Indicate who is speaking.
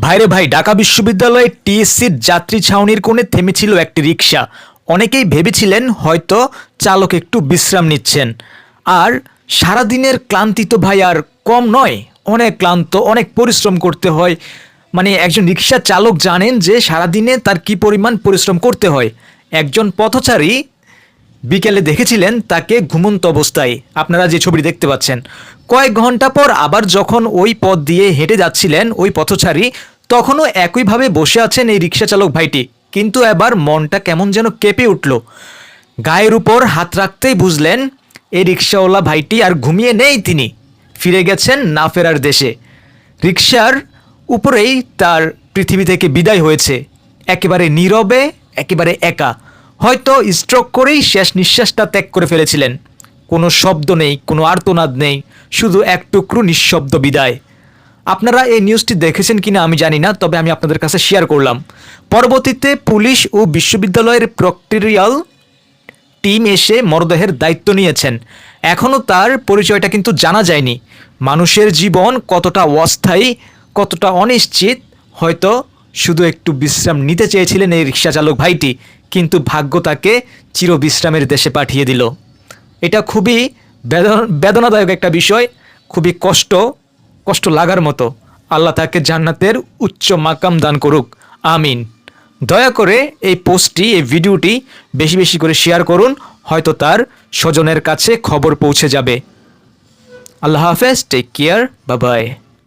Speaker 1: ভাইরে ভাই, ঢাকা বিশ্ববিদ্যালয়ে টিএসসির যাত্রী ছাউনির কোণে থেমেছিল একটি রিক্সা অনেকেই ভেবেছিলেন হয়তো চালক একটু বিশ্রাম নিচ্ছেন। আর সারাদিনের ক্লান্তি তো ভাই আর কম নয়, অনেক ক্লান্ত, অনেক পরিশ্রম করতে হয়। মানে একজন রিক্সা চালক জানেন যে সারাদিনে তার কি পরিমাণ পরিশ্রম করতে হয়। একজন পথচারী বিকেলে দেখেছিলেন তাকে ঘুমন্ত অবস্থায়। আপনারা যে ছবি দেখতে পাচ্ছেন। কয়েক ঘণ্টা পর আবার যখন ওই পথ দিয়ে হেঁটে যাচ্ছিলেন ওই পথচারী, তখনও একইভাবে বসে আছেন এই রিক্সা চালক ভাইটি। কিন্তু এবার মনটা কেমন যেন কেঁপে উঠল। গায়ের উপর হাত রাখতেই বুঝলেন, এই রিক্সাওয়ালা ভাইটি আর ঘুমিয়ে নেই তিনি। ফিরে গেছেন না ফেরার দেশে। রিক্সার উপরেই তার পৃথিবী থেকে বিদায় হয়েছে। একেবারে নীরবে, একেবারে একা। হয়তো স্ট্রোক করেই শেষ নিঃশ্বাসটা ত্যাগ করে ফেলেছিলেন। কোনো শব্দ নেই, কোনো আর্তনাদ নেই, শুধু এক টুকরো নিঃশব্দ বিদায়। আপনারা এই নিউজটি দেখেছেন কিনা আমি জানি না, তবে আমি আপনাদের কাছে শেয়ার করলাম। পরবর্তীতে পুলিশ ও বিশ্ববিদ্যালয়ের প্রক্টোরিয়াল টিম এসে মরদেহের দায়িত্ব নিয়েছেন। এখনও তার পরিচয়টা কিন্তু জানা যায়নি। মানুষের জীবন কতটা অস্থায়ী, কতটা অনিশ্চিত, হয়তো শুধু একটু বিশ্রাম নিতে চেয়েছিলেন এই রিক্সা চালক ভাইটি, কিন্তু ভাগ্য তাকে চিরবিশ্রামের দেশে পাঠিয়ে দিল। এটা খুবই বেদন- বেদনাদায়ক একটা বিষয়, খুবই কষ্ট কষ্ট লাগার মতো। আল্লাহ তাকে জান্নাতের উচ্চ মাকাম দান করুক। আমিন। দয়া করে এই পোস্টটি, এই ভিডিওটি বেশি বেশি করে শেয়ার করুন, হয়তো তার স্বজনের কাছে খবর পৌঁছে যাবে। আল্লাহ হাফেজ টেক কেয়ার বাবাই